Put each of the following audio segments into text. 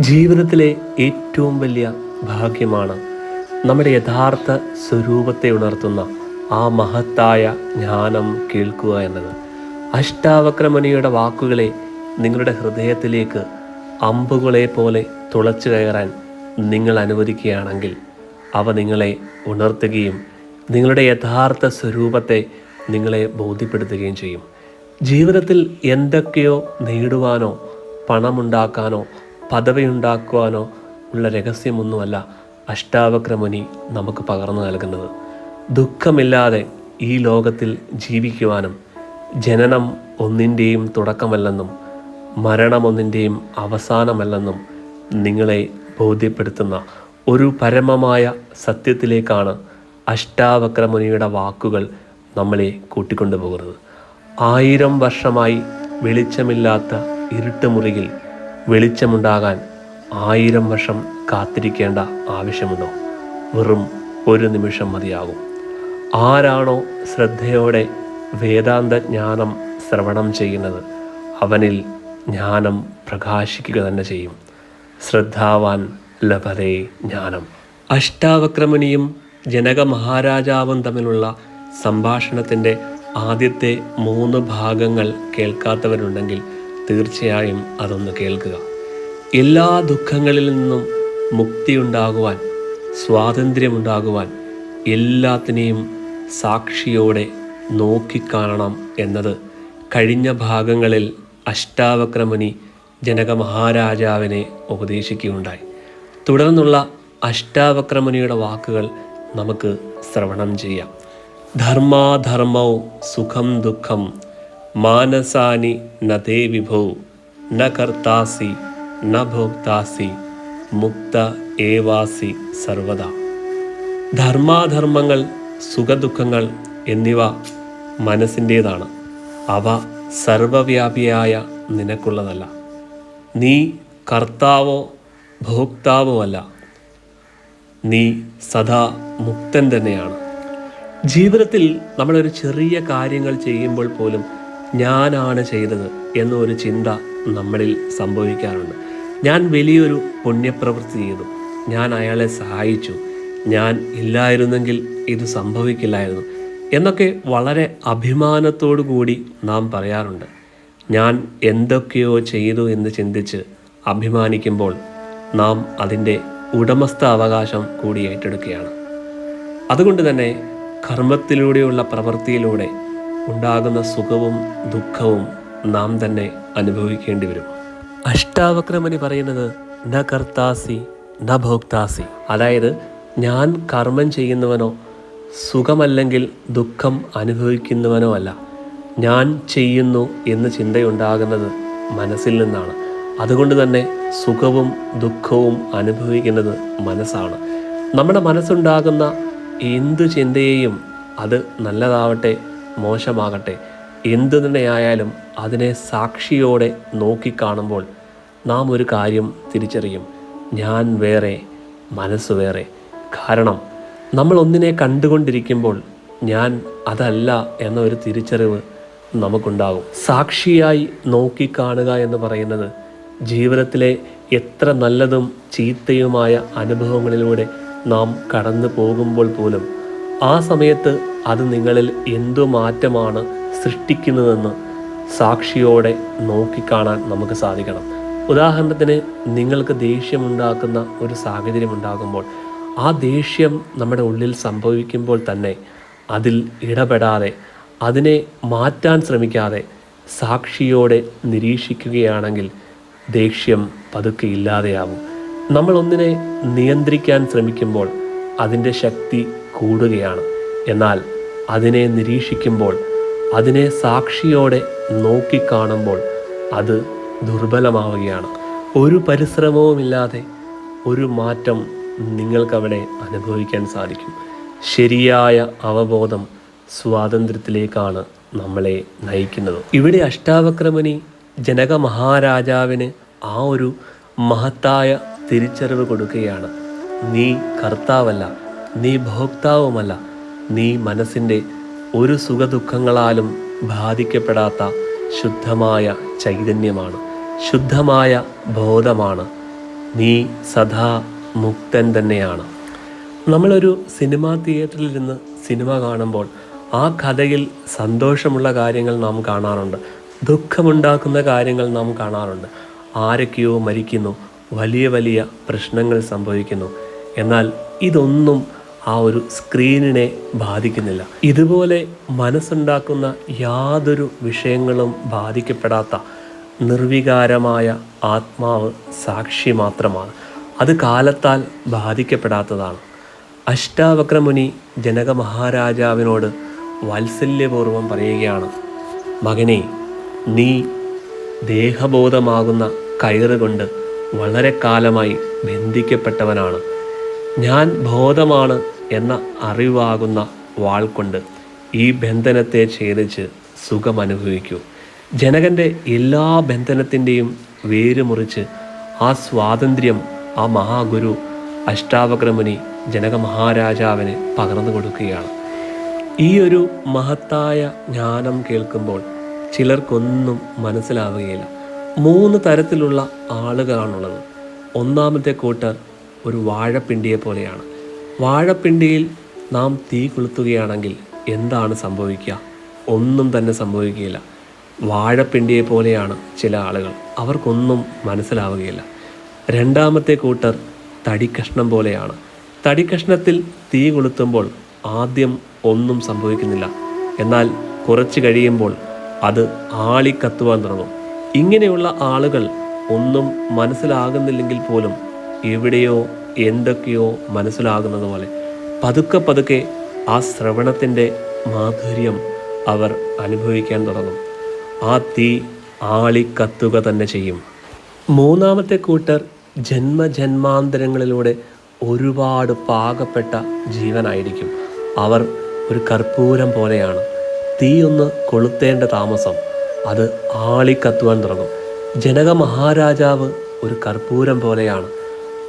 ജീവിതത്തിലെ ഏറ്റവും വലിയ ഭാഗ്യമാണ് നമ്മുടെ യഥാർത്ഥ സ്വരൂപത്തെ ഉണർത്തുന്ന ആ മഹത്തായ ജ്ഞാനം കേൾക്കുക എന്നത്. അഷ്ടാവക്രമണിയുടെ വാക്കുകളെ നിങ്ങളുടെ ഹൃദയത്തിലേക്ക് അമ്പുകളെ പോലെ തുളച്ചു കയറാൻ നിങ്ങൾ അനുവദിക്കുകയാണെങ്കിൽ അവ നിങ്ങളെ ഉണർത്തുകയും നിങ്ങളുടെ യഥാർത്ഥ സ്വരൂപത്തെ നിങ്ങളെ ബോധ്യപ്പെടുത്തുകയും ചെയ്യും. ജീവിതത്തിൽ എന്തൊക്കെയോ നേടുവാനോ പണമുണ്ടാക്കാനോ പദവി ഉണ്ടാക്കുവാനോ ഉള്ള രഹസ്യമൊന്നുമല്ല അഷ്ടാവക്രമുനി നമുക്ക് പകർന്നു നൽകുന്നത്. ദുഃഖമില്ലാതെ ഈ ലോകത്തിൽ ജീവിക്കുവാനും ജനനം ഒന്നിന്റെയും തുടക്കമല്ലെന്നും മരണം ഒന്നിന്റെയും അവസാനമല്ലെന്നും നിങ്ങളെ ബോധ്യപ്പെടുത്തുന്ന ഒരു പരമമായ സത്യത്തിലേക്കാണ് അഷ്ടാവക്രമുനിയുടെ വാക്കുകൾ നമ്മളെ കൂട്ടിക്കൊണ്ടുപോകുന്നത്. ആയിരം വർഷമായി വെളിച്ചമില്ലാത്ത ഇരുട്ടുമുറിയിൽ വെളിച്ചമുണ്ടാകാൻ ആയിരം വർഷം കാത്തിരിക്കേണ്ട ആവശ്യമുണ്ടോ? വെറും ഒരു നിമിഷം മതിയാകും. ആരാണോ ശ്രദ്ധയോടെ വേദാന്ത ജ്ഞാനം ശ്രവണം ചെയ്യുന്നത് അവനിൽ ജ്ഞാനം പ്രകാശിക്കുക തന്നെ ചെയ്യും. ശ്രദ്ധാവാൻ ലഭതേ ജ്ഞാനം. അഷ്ടാവക്രമണിയും ജനക മഹാരാജാവും തമ്മിലുള്ള സംഭാഷണത്തിന്റെ ആദ്യത്തെ മൂന്ന് ഭാഗങ്ങൾ കേൾക്കാത്തവരുണ്ടെങ്കിൽ തീർച്ചയായും അതൊന്ന് കേൾക്കുക. എല്ലാ ദുഃഖങ്ങളിൽ നിന്നും മുക്തിയുണ്ടാകുവാൻ സ്വാതന്ത്ര്യമുണ്ടാകുവാൻ എല്ലാത്തിനെയും സാക്ഷിയോടെ നോക്കിക്കാണണം എന്നത് കഴിഞ്ഞ ഭാഗങ്ങളിൽ അഷ്ടാവക്രമുനി ജനക മഹാരാജാവിനെ ഉപദേശിക്കുകയുണ്ടായി. തുടർന്നുള്ള അഷ്ടാവക്രമുനിയുടെ വാക്കുകൾ നമുക്ക് ശ്രവണം ചെയ്യാം. ധർമാധർമ്മവും സുഖം ദുഃഖം മാനസാനി നദേ വിഭോ ന കർത്താസി ന ഭോക്താസി മുക്ത ഏവാസി സർവദാ. ധർമാധർമ്മങ്ങൾ സുഖദുഃഖങ്ങൾ എന്നിവ മനസ്സിന്റേതാണ്. അവ സർവവ്യാപിയായ നിനക്കുള്ളതല്ല. നീ കർത്താവോ ഭോക്താവോ അല്ല നീ സദാ മുക്തൻ തന്നെയാണ്. ജീവിതത്തിൽ നമ്മളൊരു ചെറിയ കാര്യങ്ങൾ ചെയ്യുമ്പോൾ പോലും ഞാനാണ് ചെയ്തത് എന്നൊരു ചിന്ത നമ്മളിൽ സംഭവിക്കാറുണ്ട്. ഞാൻ വലിയൊരു പുണ്യപ്രവൃത്തി ചെയ്തു. ഞാൻ അയാളെ സഹായിച്ചു. ഞാൻ ഇല്ലായിരുന്നെങ്കിൽ ഇത് സംഭവിക്കില്ലായിരുന്നു എന്നൊക്കെ വളരെ അഭിമാനത്തോടു കൂടി നാം പറയാറുണ്ട്. ഞാൻ എന്തൊക്കെയോ ചെയ്തു എന്ന് ചിന്തിച്ച് അഭിമാനിക്കുമ്പോൾ നാം അതിന്റെ ഉടമസ്ഥ അവകാശം കൂടി ഏറ്റെടുക്കുകയാണ്. അതുകൊണ്ട് തന്നെ കർമ്മത്തിലൂടെയുള്ള പ്രവൃത്തിയിലൂടെ ഉണ്ടാകുന്ന സുഖവും ദുഃഖവും നാം തന്നെ അനുഭവിക്കേണ്ടി വരും. അഷ്ടാവക്രമനി പറയുന്നത് ന കർത്താസി ന ഭോക്താസി. അതായത് ഞാൻ കർമ്മം ചെയ്യുന്നവനോ സുഖമല്ലെങ്കിൽ ദുഃഖം അനുഭവിക്കുന്നവനോ അല്ല. ഞാൻ ചെയ്യുന്നു എന്ന് ചിന്തയുണ്ടാകുന്നത് മനസ്സിൽ നിന്നാണ്. അതുകൊണ്ട് തന്നെ സുഖവും ദുഃഖവും അനുഭവിക്കുന്നത് മനസ്സാണ്. നമ്മുടെ മനസ്സുണ്ടാകുന്ന എന്തു ചിന്തയെയും അത് നല്ലതാവട്ടെ മോശമാകട്ടെ. എന്തു തന്നെയായാലും അതിനെ സാക്ഷിയോടെ നോക്കിക്കാണുമ്പോൾ നാം ഒരു കാര്യം തിരിച്ചറിയും. ഞാൻ വേറെ മനസ്സ് വേറെ. കാരണം നമ്മൾ ഒന്നിനെ കണ്ടുകൊണ്ടിരിക്കുമ്പോൾ ഞാൻ അതല്ല എന്ന ഒരു തിരിച്ചറിവ് നമുക്കുണ്ടാകും. സാക്ഷിയായി നോക്കിക്കാണുക എന്ന് പറയുന്നത് ജീവിതത്തിലെ എത്ര നല്ലതും ചീത്തയുമായ അനുഭവങ്ങളിലൂടെ നാം കടന്നു പോകുമ്പോൾ പോലും ആ സമയത്ത് അത് നിങ്ങളിൽ എന്തു മാറ്റമാണ് സൃഷ്ടിക്കുന്നതെന്ന് സാക്ഷിയോടെ നോക്കിക്കാണാൻ നമുക്ക് സാധിക്കണം. ഉദാഹരണത്തിന് നിങ്ങൾക്ക് ദേഷ്യമുണ്ടാക്കുന്ന ഒരു സാഹചര്യം ഉണ്ടാകുമ്പോൾ ആ ദേഷ്യം നമ്മുടെ ഉള്ളിൽ സംഭവിക്കുമ്പോൾ തന്നെ അതിൽ ഇടപെടാതെ അതിനെ മാറ്റാൻ ശ്രമിക്കാതെ സാക്ഷിയോടെ നിരീക്ഷിക്കുകയാണെങ്കിൽ ദേഷ്യം പതുക്കെ ഇല്ലാതെയാവും. നമ്മൾ ഒന്നിനെ നിയന്ത്രിക്കാൻ ശ്രമിക്കുമ്പോൾ അതിന്റെ ശക്തി കൂടുകയാണ്. എന്നാൽ അതിനെ നിരീക്ഷിക്കുമ്പോൾ അതിനെ സാക്ഷിയോടെ നോക്കിക്കാണുമ്പോൾ അത് ദുർബലമാവുകയാണ്. ഒരു പരിശ്രമവുമില്ലാതെ ഒരു മാറ്റം നിങ്ങൾക്കവിടെ അനുഭവിക്കാൻ സാധിക്കും. ശരിയായ അവബോധം സ്വാതന്ത്ര്യത്തിലേക്കാണ് നമ്മളെ നയിക്കുന്നത്. ഇവിടെ അഷ്ടാവക്രമനി ജനക മഹാരാജാവിന് ആ ഒരു മഹത്തായ തിരിച്ചറിവ് കൊടുക്കുകയാണ്. നീ കർത്താവല്ല നീ ഭോക്താവുമല്ല നീ മനസ്സിന്റെ ഒരു സുഖദുഃഖങ്ങളാലും ബാധിക്കപ്പെടാത്ത ശുദ്ധമായ ചൈതന്യമാണ് ശുദ്ധമായ ബോധമാണ്. നീ സദാ മുക്തൻ തന്നെയാണ്. നമ്മളൊരു സിനിമാ തിയേറ്ററിൽ ഇരുന്ന് സിനിമ കാണുമ്പോൾ ആ കഥയിൽ സന്തോഷമുള്ള കാര്യങ്ങൾ നാം കാണാറുണ്ട് ദുഃഖമുണ്ടാക്കുന്ന കാര്യങ്ങൾ നാം കാണാറുണ്ട്. ആരൊക്കെയോ മരിക്കുന്നു വലിയ വലിയ പ്രശ്നങ്ങൾ സംഭവിക്കുന്നു. എന്നാൽ ഇതൊന്നും ആ ഒരു സ്ക്രീനിനെ ബാധിക്കുന്നില്ല. ഇതുപോലെ മനസ്സുണ്ടാക്കുന്ന യാതൊരു വിഷയങ്ങളും ബാധിക്കപ്പെടാത്ത നിർവികാരമായ ആത്മാവ് സാക്ഷി മാത്രമാണ്. അത് കാലത്താൽ ബാധിക്കപ്പെടാത്തതാണ്. അഷ്ടാവക്രമുനി ജനക മഹാരാജാവിനോട് വാത്സല്യപൂർവം പറയുകയാണ് മകനെ നീ ദേഹബോധമാകുന്ന കയറുകൊണ്ട് വളരെ കാലമായി ബന്ധിക്കപ്പെട്ടവനാണ്. ഞാൻ ബോധമാണ് എന്ന അറിവാകുന്ന വാൾ കൊണ്ട് ഈ ബന്ധനത്തെ ഛേദിച്ച് സുഖമനുഭവിക്കൂ. ജനകന്റെ എല്ലാ ബന്ധനത്തിന്റെയും വേര് മുറിച്ച് ആ സ്വാതന്ത്ര്യം ആ മഹാഗുരു അഷ്ടാവക്രമുനി ജനക മഹാരാജാവിന് പകർന്നു കൊടുക്കുകയാണ്. ഈ ഒരു മഹത്തായ ജ്ഞാനം കേൾക്കുമ്പോൾ ചിലർക്കൊന്നും മനസ്സിലാവുകയില്ല. മൂന്ന് തരത്തിലുള്ള ആളുകളാണുള്ളത്. ഒന്നാമത്തെ കൂട്ടർ ഒരു വാഴപ്പിണ്ടിയെ പോലെയാണ്. വാഴപ്പിണ്ടിയിൽ നാം തീ കൊളുത്തുകയാണെങ്കിൽ എന്താണ് സംഭവിക്കുക? ഒന്നും തന്നെ സംഭവിക്കുകയില്ല. വാഴപ്പിണ്ടിയെ പോലെയാണ് ചില ആളുകൾ. അവർക്കൊന്നും മനസ്സിലാവുകയില്ല. രണ്ടാമത്തെ കൂട്ടർ തടിക്കഷ്ണം പോലെയാണ്. തടിക്കഷ്ണത്തിൽ തീ കൊളുത്തുമ്പോൾ ആദ്യം ഒന്നും സംഭവിക്കുന്നില്ല. എന്നാൽ കുറച്ച് കഴിയുമ്പോൾ അത് ആളിക്കത്തുവാൻ തുടങ്ങും. ഇങ്ങനെയുള്ള ആളുകൾ ഒന്നും മനസ്സിലാകുന്നില്ലെങ്കിൽ പോലും എവിടെയോ എന്തൊക്കെയോ മനസ്സിലാകുന്നത് പോലെ പതുക്കെ പതുക്കെ ആ ശ്രവണത്തിന്റെ മാധുര്യം അവർ അനുഭവിക്കാൻ തുടങ്ങും. ആ തീ ആളിക്കത്തുക തന്നെ ചെയ്യും. മൂന്നാമത്തെ കൂട്ടർ ജന്മജന്മാന്തരങ്ങളിലൂടെ ഒരുപാട് പാകപ്പെട്ട ജീവനായിരിക്കും. അവർ ഒരു കർപ്പൂരം പോലെയാണ്. തീയൊന്ന് കൊളുത്തേണ്ട താമസം. അത് ആളിക്കത്തുവാൻ തുടങ്ങും. ജനക മഹാരാജാവ് ഒരു കർപ്പൂരം പോലെയാണ്.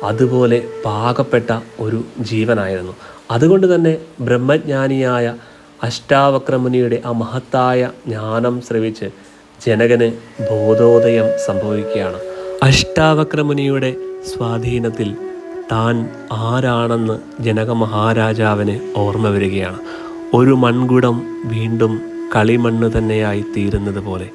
അതുപോലെ പാകപ്പെട്ട ഒരു ജീവനായിരുന്നു. അതുകൊണ്ട് തന്നെ ബ്രഹ്മജ്ഞാനിയായ അഷ്ടാവക്രമുനിയുടെ ആ മഹത്തായ ജ്ഞാനം ശ്രവിച്ച് ജനകന് ബോധോദയം സംഭവിക്കുകയാണ്. അഷ്ടാവക്രമുനിയുടെ സ്വാധീനത്തിൽ താൻ ആരാണെന്ന് ജനക മഹാരാജാവിന് ഓർമ്മ വരികയാണ്. ഒരു മൺകുടം വീണ്ടും കളിമണ്ണ് തന്നെയായി തീരുന്നത് പോലെ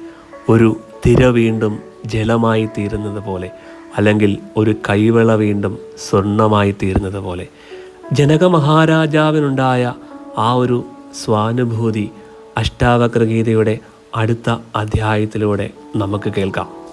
ഒരു തിര വീണ്ടും ജലമായി തീരുന്നത് പോലെ അല്ലെങ്കിൽ ഒരു കൈവിള വീണ്ടും സ്വർണമായി തീരുന്നത് പോലെ. ജനക മഹാരാജാവിനുണ്ടായ ആ ഒരു സ്വാനുഭൂതി അഷ്ടാവക്രഗീതയുടെ അടുത്ത അധ്യായത്തിലൂടെ നമുക്ക് കേൾക്കാം.